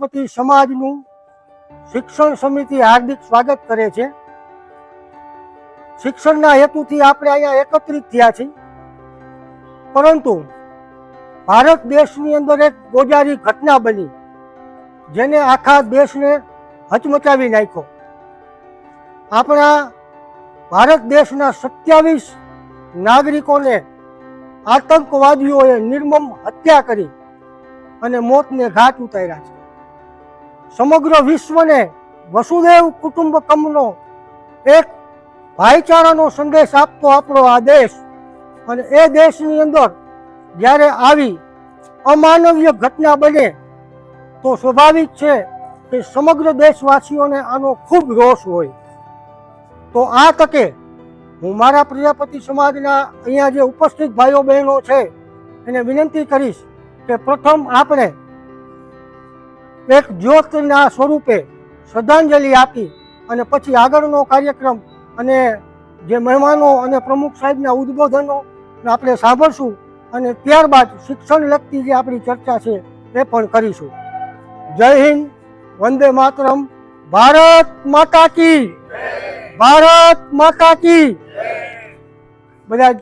પતિ સમાજનું શિક્ષણ સમિતિ હાર્દિક સ્વાગત કરે છે. શિક્ષણના હેતુથી આપણે અહીંયા એકત્રિત થયા છીએ. પરંતુ ભારત દેશની અંદર એક ગોજારી ઘટના બની, જેને આખા દેશને હચમચાવી નાખ્યો. આપણા ભારત દેશના સત્યાવીસ નાગરિકોને આતંકવાદીઓએ નિર્મમ હત્યા કરી અને મોતને ઘાટ ઉતાર્યા છે. સમગ્ર વિશ્વને વસુદેવ કુટુંબકમનો એક ભાઈચારાનો સંદેશ આપતો આપણો આ દેશ. અને એ દેશની અંદર જ્યારે આવી અમાનવીય ઘટના બને, તો સ્વાભાવિક છે કે સમગ્ર દેશવાસીઓને આનો ખૂબ રોષ હોય. તો આ તકે હું મારા પ્રજાપતિ સમાજના અહીંયા જે ઉપસ્થિત ભાઈઓ બહેનો છે, એને વિનંતી કરીશ કે પ્રથમ આપણે એક જ્યોતના સ્વરૂપે શ્રદ્ધાંજલિ આપી અને પછી આગળનો કાર્યક્રમ અને જે મહેમાનો અને પ્રમુખ સાહેબના ઉદ્બોધનો આપણે સાંભળશું અને ત્યારબાદ શિક્ષણ લગતી જે આપણી ચર્ચા છે એ પણ કરીશું. જય હિન્દ, વંદે માતરમ. ભારત માતા કી. ભારત માતા કી. બધા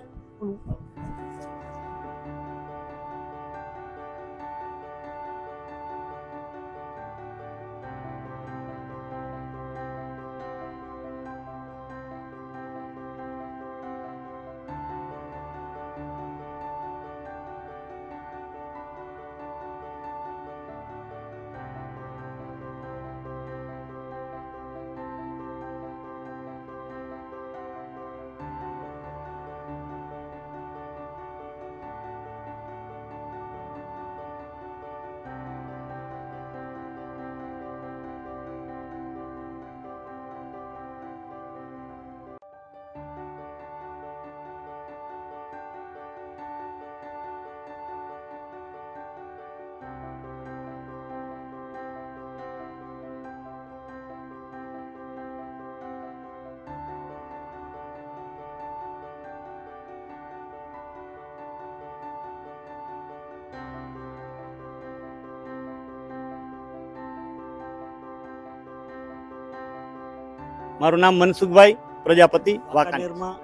મારું નામ મનસુખભાઈ પ્રજાપતિ વાંકાનેરમાં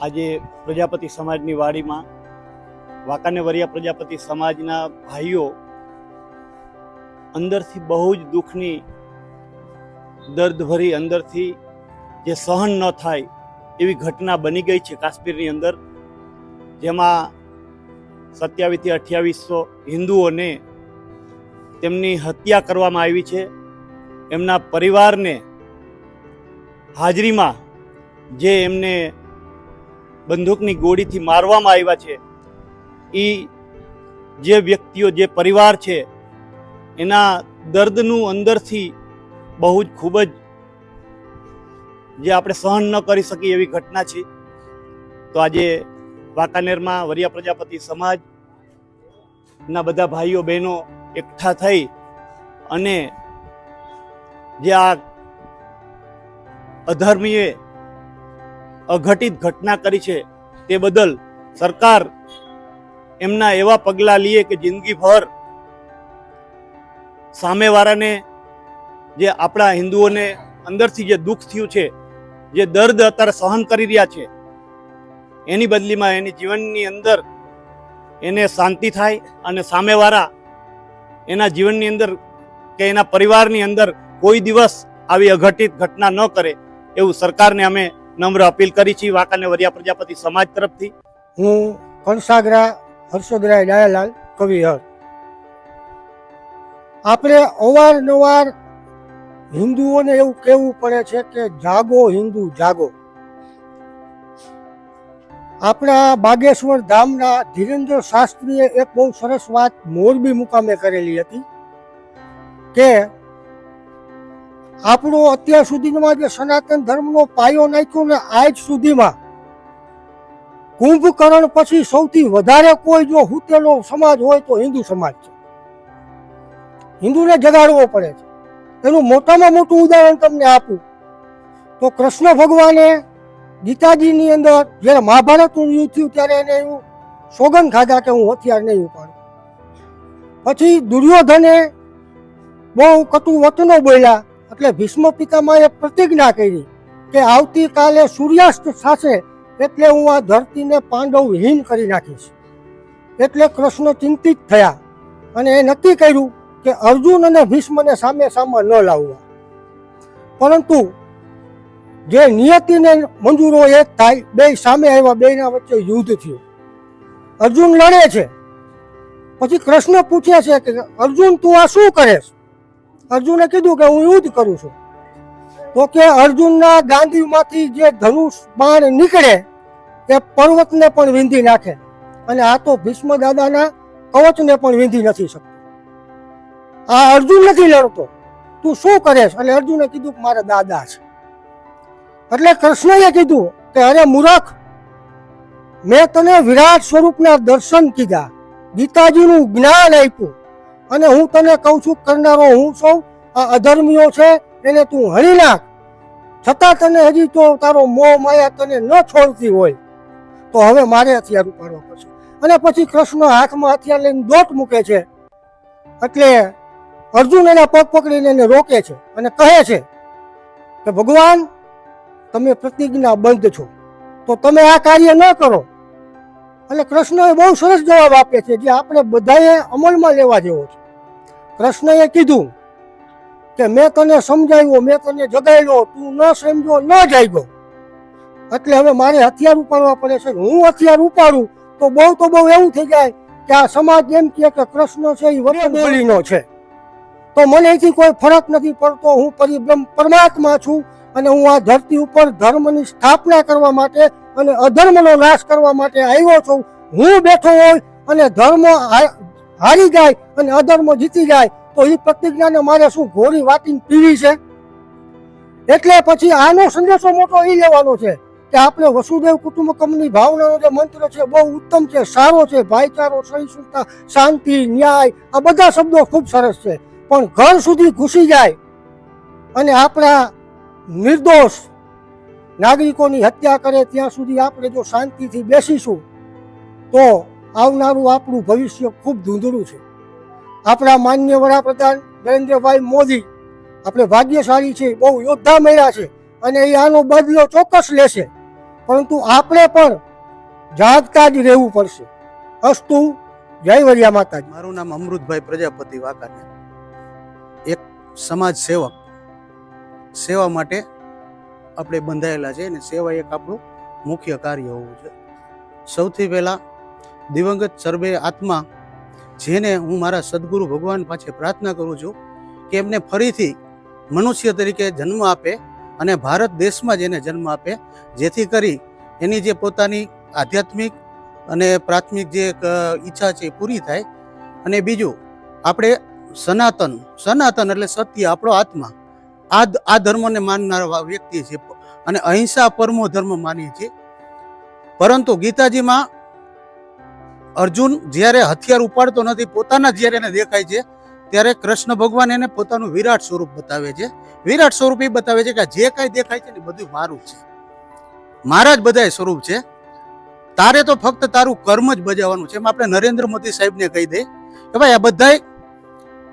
આજે પ્રજાપતિ સમાજની વાડીમાં વાંકાનેવરિયા પ્રજાપતિ સમાજના ભાઈઓ અંદરથી બહુ જ દુઃખની દર્દભરી અંદરથી જે સહન ન થાય એવી ઘટના બની ગઈ છે કાશ્મીરની અંદર જેમાં સત્યાવીસથી અઠ્યાવીસો હિન્દુઓને તેમની હત્યા કરવામાં આવી છે. એમના પરિવારને હાજરીમાં જે એમને બંદૂકની ગોળીથી મારવામાં આવ્યા છે એ જે વ્યક્તિઓ, જે પરિવાર છે, એના દર્દનું અંદરથી બહુ જ ખૂબ જ જે આપણે સહન ન કરી શકીએ એવી ઘટના છે. તો આજે વાંકાનેરમાં વરિયા પ્રજાપતિ સમાજના બધા ભાઈઓ બહેનો એકઠા થઈ અને જે આ અધર્મીએ અઘટિત ઘટના કરી છે, તે બદલ સરકાર એમના એવા પગલાં લીએ કે જિંદગીભર સામેવાળાને જે આપણા હિન્દુઓને અંદરથી જે દુઃખ થયું છે, જે દર્દ અત્યારે સહન કરી રહ્યા છે, એની બદલીમાં એની જીવનની અંદર એને શાંતિ થાય અને સામેવાળા એના જીવનની અંદર કે એના પરિવારની અંદર કોઈ દિવસ આવી અઘટિત ઘટના ન કરે એવું સરકારને અમે નમ્ર અપીલ કરી છે વાંકાને વરિયા પ્રજાપતિ સમાજ તરફથી. હું કણસાગરા હર્ષદરાય ડાયાલાલ કવિહર આપણે અવારનવાર હિન્દુઓને એવું કહેવું પડે છે કે જાગો હિન્દુ, જાગો. આપણા બાગેશ્વર ધામના ધીરેન્દ્ર શાસ્ત્રીએ એક બહુ સરસ વાત મોરબી મુકામે કરેલી હતી કે આપણો અત્યાર સુધીમાં જે સનાતન ધર્મનો પાયો નાખ્યો ને આજ સુધીમાં, કુંભકર્ણ પછી સૌથી વધારે કોઈ જો હુતેલો સમાજ હોય તો હિન્દુ સમાજ છે. હિન્દુને જગાડવો પડે છે. એનું મોટામાં મોટું ઉદાહરણ તમને આપું. તો કૃષ્ણ ભગવાને ગીતાજીની અંદર જ્યારે મહાભારતનું યુદ્ધ થયું ત્યારે એને એવું સોગન ખાધા કે હું હથિયાર નહીં ઉપાડું. પછી દુર્યોધને બહુ કટુ વતનો બોલ્યા એટલે ભીષ્મ પિતામહે પ્રતિજ્ઞા કરી કે આવતીકાલે સૂર્યાસ્ત થશે એટલે હું આ ધરતીને પાંડવહીન કરી નાખીશ. એટલે કૃષ્ણ ચિંતિત થયા અને એ નક્કી કર્યું કે અર્જુન અને ભીષ્મને સામે સામે ન લાવવા. પરંતુ જે નિયતિને મંજૂરો એ થાય, બે સામે આવ્યા, બેના વચ્ચે યુદ્ધ થયું. અર્જુન લડે છે. પછી કૃષ્ણ પૂછે છે કે અર્જુન તું આ શું કરે છે? અર્જુને કીધું કે હું યુદ્ધ કરું છું. તો કે અર્જુનના ગાંધીમાંથી જે ધનુષ બાણ નીકળે, એ પર્વતને પણ વીંધી નાખે. અને આ તો ભીષ્મ દાદાના કવચને પણ વીંધી નથી શકતો. આ અર્જુન નથી લડતો. તું શું કરેશ? એટલે અર્જુને કીધું કે મારા દાદા છે. એટલે કૃષ્ણએ કીધું કે અરે મૂરખ, મેં તને વિરાટ સ્વરૂપના દર્શન કીધા. ગીતાજીનું જ્ઞાન આપ્યું. અને હું તને કહું છું, કરનારો હું છું, આ અધર્મીઓ છે, એને તું હણી નાખ. છતાં તને હજી તો તારો મોહ, માયા તને ન છોડતી હોય. તો હવે મારે હથિયાર ઉપાડવા પડશે. અને પછી કૃષ્ણ હાથમાં હથિયાર લઈને દોટ મૂકે છે. એટલે અર્જુન એના પગ પકડીને એને રોકે છે અને કહે છે કે, ભગવાન, તમે પ્રતિજ્ઞા બંધ છો. તો તમે આ કાર્ય ન કરો. એટલે કૃષ્ણએ બહુ સરસ જવાબ આપે છે, જે આપણે બધાએ અમલમાં લેવા જેવો છે. કૃષ્ણએ કીધું કે મેં તને સમજાવ્યો મેં તને જગાડ્યો તું ન સમજો ન જાગ્યો. એટલે હવે મારે હથિયાર ઉપાડવા પડે છે. હું હથિયાર ઉપાડું તો બહુ તો બહુ એવું થઈ જાય કે આ સમાજ એમ કહે કે કૃષ્ણ છે એ વડે બોલીનો છે. તો મને એથી કોઈ ફરક નથી પડતો. હું પરિબ્રહ્મ પરમાત્મા છું અને હું આ ધરતી ઉપર ધર્મની સ્થાપના કરવા માટે અને અધર્મનો નાશ કરવા માટે આવ્યો છું. હું બેઠો હોય અને ધર્મ હારી જાય અને અધર્મ જીતી જાય, તો એ પ્રતિજ્ઞાને મારે શું ઘોડી વાટીને પીવી છે? એટલે પછી આનો સંદેશો મોટો એ લેવાનો છે કે આપણે વસુદેવ કુટુંબકમની ભાવનાનો જે મંત્ર છે, બહુ ઉત્તમ છે, સારો છે, ભાઈચારો, સહિષ્ણુતા, શાંતિ, ન્યાય, આ બધા શબ્દો ખૂબ સરસ છે. પણ ઘર સુધી ઘૂસી જાય અને આપણા નિર્દોષ નાગરિકોની હત્યા કરે ત્યાં સુધી આપણે જો શાંતિથી બેસીશું, તો આવનારું આપણું ભવિષ્ય ખૂબ ધૂંધળું છે. આપણા માન્ય વડાપ્રધાન નરેન્દ્રભાઈ મોદી આપણે ભાગ્યશાળી છે, બહુ યોદ્ધા મળ્યા છે અને એ આનો બદલો ચોક્કસ લેશે. પરંતુ આપણે પણ જાગતા જ રહેવું પડશે. અસ્તુ, જય વરિયા માતાજી. મારું નામ અમૃતભાઈ પ્રજાપતિ વાકાને એક સમાજ સેવક. સેવા માટે આપણે બંધાયેલા છે અને સેવા એક આપણું મુખ્ય કાર્ય હોવું છે સૌથી પહેલાં દિવંગત સર્વે આત્મા, જેને હું મારા સદગુરુ ભગવાન પાસે પ્રાર્થના કરું છું કે એમને ફરીથી મનુષ્ય તરીકે જન્મ આપે અને ભારત દેશમાં જ એને જન્મ આપે, જેથી કરી એની જે પોતાની આધ્યાત્મિક અને પ્રાથમિક જે ઈચ્છા છે એ પૂરી થાય. અને બીજું, આપણે સનાતન સનાતન એટલે સત્ય, આપણો આત્મા, આ આ ધર્મને માનનારા વ્યક્તિ છે. અને અહિંસા પરમો ધર્મ માનીએ છીએ. પરંતુ ગીતાજીમાં અર્જુન જ્યારે હથિયાર ઉપાડતો નથી, પોતાના જ્યારે એને દેખાય છે, ત્યારે કૃષ્ણ ભગવાન એને પોતાનું વિરાટ સ્વરૂપ બતાવે છે. વિરાટ સ્વરૂપ એ બતાવે છે કે જે કાંઈ દેખાય છે ને બધું મારું છે. મારા જ બધાય સ્વરૂપ છે. તારે તો ફક્ત તારું કર્મ જ બજાવવાનું છે. એમ આપણે નરેન્દ્ર મોદી સાહેબને કહી દઈએ કે ભાઈ, આ બધાય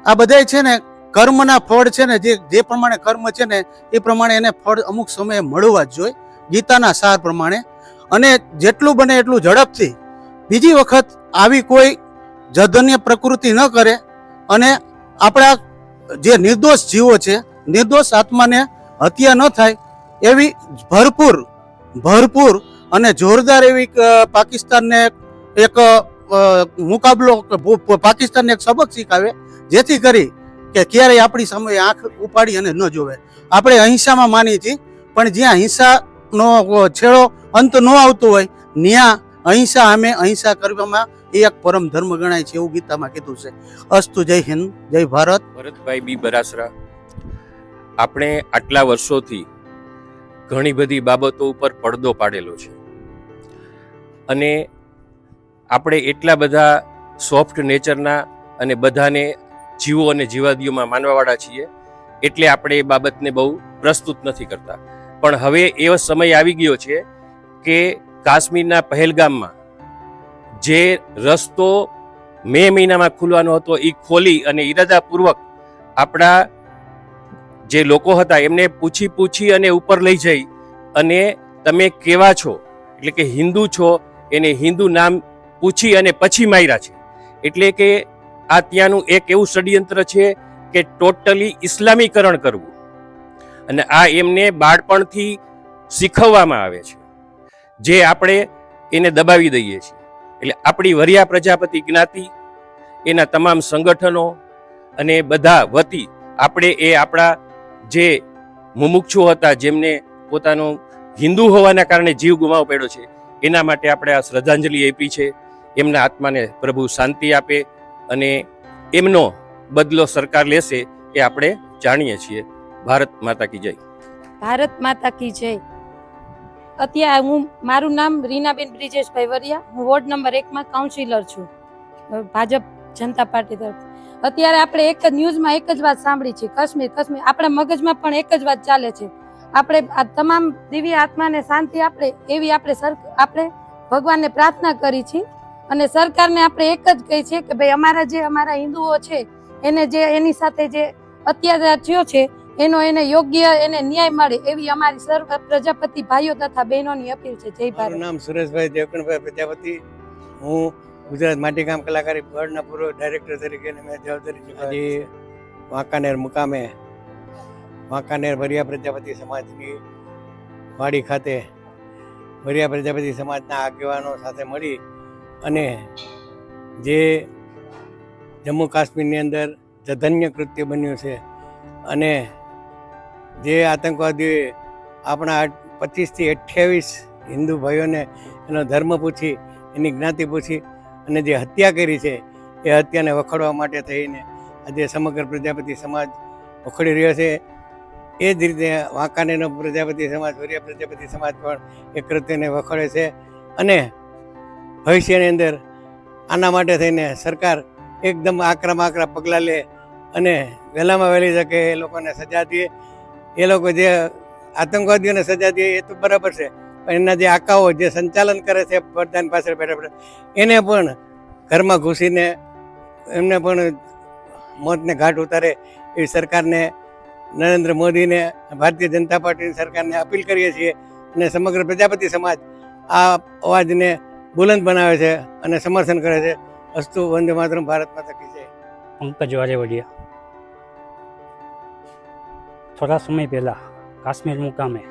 આ બધાય છે ને કર્મના ફળ છે ને જે જે પ્રમાણે કર્મ છે ને એ પ્રમાણે એને ફળ અમુક સમયે મળવા જ જોઈએ. ગીતાના સાર પ્રમાણે. અને જેટલું બને એટલું ઝડપથી બીજી વખત આવી કોઈ જધન્ય પ્રકૃતિ ન કરે અને આપણા જે નિર્દોષ જીવો છે, નિર્દોષ આત્માને હત્યા ન થાય, એવી ભરપૂર ભરપૂર અને જોરદાર એવી પાકિસ્તાનને એક મુકાબલો, પાકિસ્તાનને એક સબક શીખાવે, જેથી કરી કે ક્યારેય આપણી સામે આંખ ઉપાડી અને ન જોવે. આપણે અહિંસામાં માની છીએ, પણ જ્યાં હિંસાનો છેડો અંત ન આવતો હોય ત્યાં અહિંસા અમે અહિંસા કરવામાં એ એક પરમ ધર્મ ગણાય છે એવું ગીતામાં કીધું છે. અસ્તુ જય હિન્દ, જય ભારત. ભરતભાઈ બી બરાસરા, આપણે આટલા વર્ષોથી ઘણી બધી બાબતો ઉપર પડદો પાડેલો છે. અને આપણે એટલા બધા સોફ્ટ નેચરના અને બધાને જીવો અને જીવાદીઓમાં માનવાવાળા છીએ, એટલે આપણે એ બાબતને બહુ પ્રસ્તુત નથી કરતા. પણ હવે એવો સમય આવી ગયો છે કે કાશ્મીરના પહેલગામમાં જે રસ્તો મે મહિનામાં ખુલવાનો હતો એ ખોલી અને ઈરાદાપૂર્વક આપણા જે લોકો હતા, એમને પૂછી પૂછી અને ઉપર લઈ જઈ અને તમે કેવા છો? એટલે કે હિન્દુ છો, એને હિન્દુ નામ પૂછી અને પછી માર્યા છે. એટલે કે આ ત્યાંનું એક એવું ષડયંત્ર છે કે ટોટલી ઇસ્લામીકરણ કરવું. અને આ એમને બાળપણથી શીખવવામાં આવે છે. જે આપણે એને દબાવી દઈએ છીએ. એટલે આપણી વરિયા પ્રજાપતિ જ્ઞાતિ, એના તમામ સંગઠનો અને બધા વતી આપણે એ આપણા જે મુમુક્ષુ હતા, જેમને પોતાનો હિન્દુ હોવાના કારણે જીવ ગુમાવો પડ્યો છે, એના માટે આપણે આ શ્રદ્ધાંજલિ આપી છે. એમના આત્માને પ્રભુ શાંતિ આપે અને એમનો બદલો સરકાર લેશે એ આપણે જાણીએ છીએ. ભારત માતા કી જય. ભારત માતા કી જય. અત્યારે હું, મારું નામ રીનાબેન બ્રિજેશભાઈ વરિયા. હું વોર્ડ નંબર એકમાં કાઉન્સિલર છું. ભાજપ જનતા પાર્ટી તરફ. અત્યારે આપણે એક જ ન્યૂઝમાં એક જ વાત સાંભળી છે. કાશ્મીર કાશ્મીર. આપણા મગજમાં પણ એક જ વાત ચાલે છે. આપણે આ તમામ દિવ્ય આત્માને શાંતિ આપણે એવી આપણે સર, આપણે ભગવાનને પ્રાર્થના કરી છે. અને સરકારને આપણે એક જ કહી છે કે ભાઈ અમારા જે અમારા હિન્દુઓ છે, એને જે, એની સાથે જે અત્યાચાર થયો છે એનો એને યોગ્ય એને ન્યાય મળે એવી અમારી સર્વ પ્રજાપતિ ભાઈઓ તથા બહેનોની અપીલ છે. જય ભારત. નામ સુરેશભાઈ દેવકણભાઈ પ્રજાપતિ. હું ગુજરાત માટીકામ કલાકારી બોર્ડના પૂર્વ ડાયરેક્ટર તરીકે મેં જવાબદારી નિભાવી વાંકાનેર મુકામે વાંકાનેર ભરિયા પ્રજાપતિ સમાજની વાડી ખાતે ભરિયા પ્રજાપતિ સમાજના આગેવાનો સાથે મળી અને જે જમ્મુ કાશ્મીરની અંદર જધન્ય કૃત્ય બન્યું છે અને જે આતંકવાદીઓએ આપણા પચીસથી અઠ્યાવીસ હિન્દુ ભાઈઓને એનો ધર્મ પૂછી, એની જ્ઞાતિ પૂછી અને જે હત્યા કરી છે, એ હત્યાને વખોડવા માટે થઈને આજે સમગ્ર પ્રજાપતિ સમાજ વખોડી રહ્યો છે. એ જ રીતે વાંકાનેરનો પ્રજાપતિ સમાજ, વરિયા પ્રજાપતિ સમાજ પણ એ કૃત્યને વખોડે છે અને ભવિષ્યની અંદર આના માટે થઈને સરકાર એકદમ આકરા આકરા પગલાં લે અને વહેલામાં વહેલી તકે એ લોકોને સજા દે. એ લોકો જે આતંકવાદીઓને સજા દે એ તો બરાબર છે. પણ એના જે આકાઓ જે સંચાલન કરે છે પ્રધાન પાસે બેઠા બેઠા, એને પણ ઘરમાં ઘૂસીને એમને પણ મોતને ઘાટ ઉતારે એવી સરકારને, નરેન્દ્ર મોદીને, ભારતીય જનતા પાર્ટીની સરકારને અપીલ કરીએ છીએ અને સમગ્ર પ્રજાપતિ સમાજ આ અવાજને બુલંદ બનાવે છે અને સમર્થન કરે છે. અસ્તુ વંદે માતરમ, ભારત માતા કી જય. પંકજ વારેવડિયા થોડા સમય પહેલાં કાશ્મીર મુકામે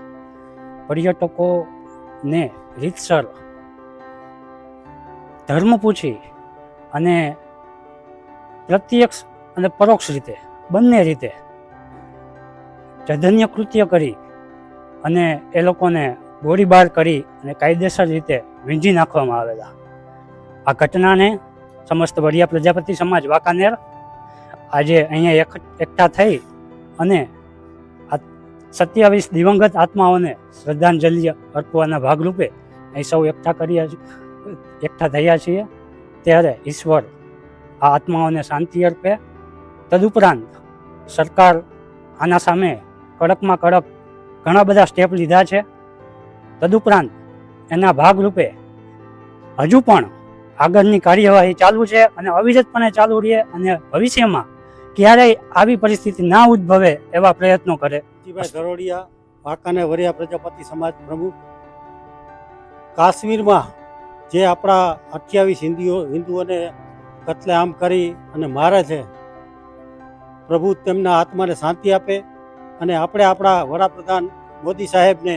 પર્યટકોને રીતસર ધર્મ પૂછી અને પ્રત્યક્ષ અને પરોક્ષ રીતે, બંને રીતે જધન્ય કૃત્ય કરી અને એ લોકોને ગોળીબાર કરી અને કાયદેસર રીતે વીંજી નાખવામાં આવેલા. આ ઘટનાને સમસ્ત વડિયા પ્રજાપતિ સમાજ વાંકાનેર આજે અહીંયા એકઠા થઈ અને સત્યાવીસ દિવંગત આત્માઓને શ્રદ્ધાંજલિ અર્પવાના ભાગરૂપે અહીં સૌ એકઠા કર્યા એકઠા થયા છીએ. ત્યારે ઈશ્વર આ આત્માઓને શાંતિ અર્પે. તદુપરાંત સરકાર આના સામે કડકમાં કડક ઘણા બધા સ્ટેપ લીધા છે. તદુપરાંત એના ભાગરૂપે હજુ પણ આગળની કાર્યવાહી ચાલુ છે અને અવિરતપણે ચાલુ રહે અને ભવિષ્યમાં ક્યારેય આવી પરિસ્થિતિ ના ઉદ્ભવે એવા પ્રયત્નો કરે. જીભાઈ ધરોડિયા વાંકાને વરિયા પ્રજાપતિ સમાજ પ્રમુખ. કાશ્મીરમાં જે આપણા અઠ્યાવીસ હિન્દુઓ, હિન્દુઓને કતલેઆમ કરી અને મારે છે, પ્રભુ તેમના આત્માને શાંતિ આપે અને આપણે આપણા વડાપ્રધાન મોદી સાહેબને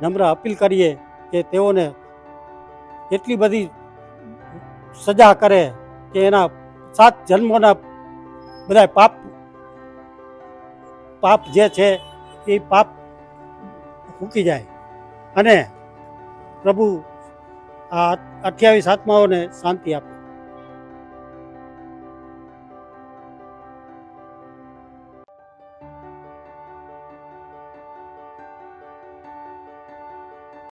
નમ્ર અપીલ કરીએ કે તેઓને એટલી બધી સજા કરે કે એના સાત જન્મોના બધા પાપ પાપ જે છે એ પાપ ફૂકી જાય. અને પ્રભુ આ અઠ્યાવીસ આત્માઓને શાંતિ આપે.